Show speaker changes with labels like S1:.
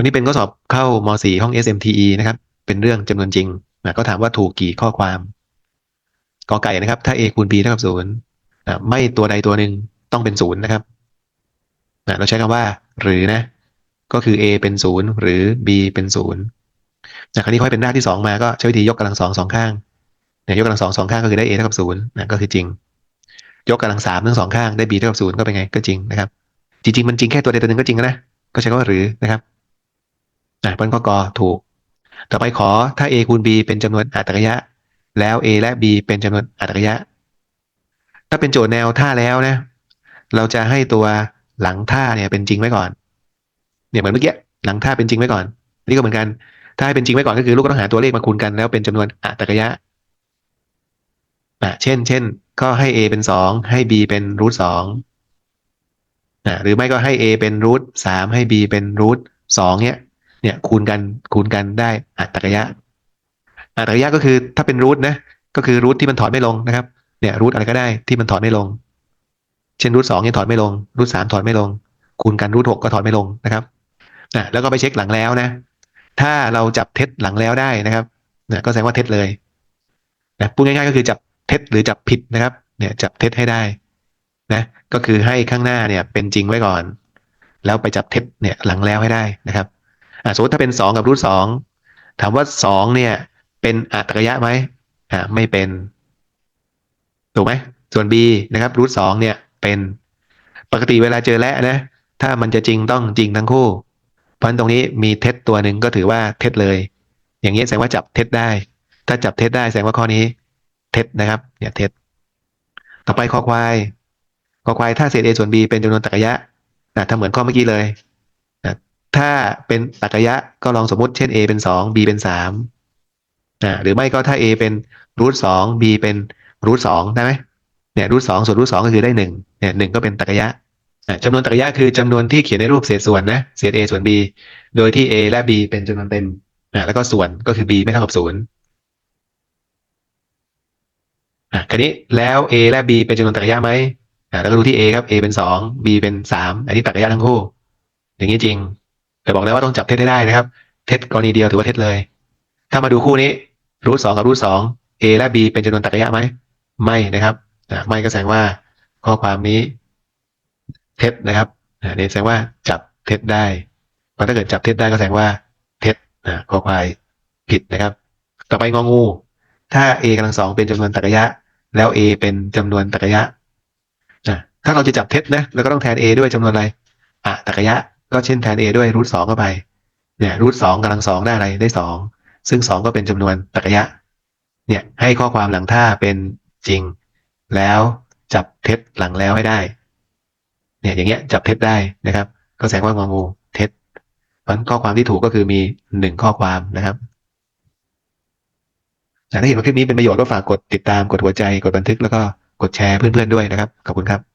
S1: คนนี้เป็นข้อสอบเข้าม .4 ห้อง SMTE นะครับ เป็นเรื่องจำนวนจริงนะก็ถามว่าถูกกี่ข้อความกอไก่นะครับ ถ้า a คูณ b เท่ากับศูนย์นะไม่ตัวใดตัวหนึ่งต้องเป็นศูนย์นะครับนะเราใช้คำว่า หรือนะ ก็คือ a เป็นศูนย์หรือ b เป็นศูนย์นะคราวนี้ค่อยเป็นราที่สองมาก็ใช้วิธียกกำลังสองสองข้างเนี่ยยกกำลังสองสองข้างก็คือได้ a เท่ากับศูนย์นะก็คือจริง ยกกำลังสามทั้งสองข้างได้ b เท่ากับศูนย์ก็เป็นไงก็จริงนะครับ จริงๆมันจริงแค่ตัวใดตัวหนึ่งก็จริงนะก็ใช้คำว่าหรือนะครับ อะเป็นข้อกอถูก ต่อไปขอถ้า a คูณ b เป็นจำนวนอัตรกยะ แล้ว a และ b เป็นจำนวนอัตรกยะ ถ้าเป็นโจทย์แนวท่าแล้วนะ เราจะให้ตัวหลังท่าเนี่ยเป็นจริงไว้ก่อน เนี่ยเหมือนเมื่อกี้หลังท่าเป็นจริงไว้ก่อนนี่ก็เหมือนกัน ถ้าให้เป็นจริงไว้ก่อนก็คือลูกก็ต้องหาตัวเลขมาคูณกันแล้วเป็นจำนวนอัตรกยะอะเช่น เช่น ก็ให้ a เป็นสองให้ b เป็นรูทสองอะหรือไม่ก็ให้ a เป็นรูทสามให้ b เป็นรูทสองเนี่ย เนี่ยคูณกันคูณกันได้อัตรกยะอัตรกยะก็คือถ้าเป็นรูทนะก็คือรูทที่มันถอดไม่ลงนะครับเนี่ยรูทอะไรก็ได้ที่มันถอดไม่ลง เช่นรูทสองเนี่ยถอดไม่ลงรูทสามถอดไม่ลง คูณกันรูทหกก็ถอดไม่ลงนะครับอะแล้วก็ไปเช็คหลังแล้วนะ ถ้าเราจับเท็จหลังแล้วได้นะครับเนี่ยก็แสดงว่าเท็จเลยนะพูดง่ายๆก็คือจับเท็จหรือจับผิดนะครับ เนี่ยจับเท็จให้ได้นะก็คือให้ข้างหน้าเนี่ยเป็นจริงไว้ก่อน แล้วไปจับเท็จเนี่ยหลังแล้วให้ได้นะครับ สมมติถ้าเป็นสองกับรูทสองถามว่าสองเนี่ย เป็นอัตรกยะไหมอ่าไม่เป็น ถูกไหมส่วน b นะครับรูทสองเนี่ยเป็นปกติเวลาเจอและนะ ถ้ามันจะจริงต้องจริงทั้งคู่ เพราะตรงนี้มีเท็จตัวหนึ่งก็ถือว่าเท็จเลย อย่างนี้แสดงว่าจับเท็จได้ ถ้าจับเท็จได้แสดงว่าข้อนี้ เท็จนะครับเนี่ยเท็จ ต่อไปคอควายคอควายถ้าเศษ a ส่วน b เป็นจำนวนตรรกะยะนะถ้าเหมือนข้อเมื่อกี้เลย ถ้าเป็นตรกยะก็ลองสมมติเช่น a เป็นสอง b เป็นสามนะหรือไม่ก็ถ้า a เป็นรูทสอง b เป็นรูทสองได้ไหมเนี่ยรูทสองส่วนรูทสองก็คือได้หนึ่งเนี่ยหนึ่งก็เป็นตรกยะจำนวนตรกยะคือจำนวนที่เขียนในรูปเศษส่วนนะเศษ a ส่วน b โดยที่ a และ b เป็นจำนวนเต็มอะแล้วก็ส่วนก็คือ b ไม่เท่ากับศูนย์อะคราวนี้แล้ว a และ b เป็นจำนวนตรกยะไหมอะแล้วก็ดูที่ a ครับ a เป็นสอง b เป็นสามอันนี้ตรกยะทั้งคู่ อย่างนี้จริง แต่บอกแล้วว่าต้องจับเท็จให้ได้นะครับ เท็จกรณีเดียวถือว่าเท็จเลย ถ้ามาดูคู่นี้รูทสองกับรูทสอง a และ b เป็นจำนวนตรรกะยะไหมไม่นะครับไม่ก็แสดงว่าข้อความนี้เท็จนะครับนี่แสดงว่าจับเท็จได้พราะถ้าเกิดจับเท็จได้ก็แสดงว่าเท็จข้อควายผิดนะครับ ต่อไปงองู ถ้า a กำลังสองเป็นจำนวนตรรกะยะแล้ว a เป็นจำนวนตรรกะยะถ้าเราจะจับเท็จนะเราก็ต้องแทน a ด้วยจำนวนอะไรอะตรรกยะ ก็เช่นแทน a ด้วยรูทสองเข้าไป เนี่ยรูทสองกำลังสองได้อะไรได้สองซึ่งสองก็เป็นจำนวนตรรกะยะ เนี่ยให้ข้อความหลังท่าเป็นจริง แล้วจับเท็จหลังแล้วให้ได้ เนี่ยอย่างเงี้ยจับเท็จได้นะครับ ก็แสดงว่างองูเท็จเพราะฉะนั้นข้อความที่ถูกก็คือมีหนึ่งข้อความนะครับถ้าเห็นว่าคลิปนี้เป็นประโยชน์ก็ฝากกดติดตามกดหัวใจกดบันทึกแล้วก็กดแชร์เพื่อนๆด้วยนะครับ ขอบคุณครับ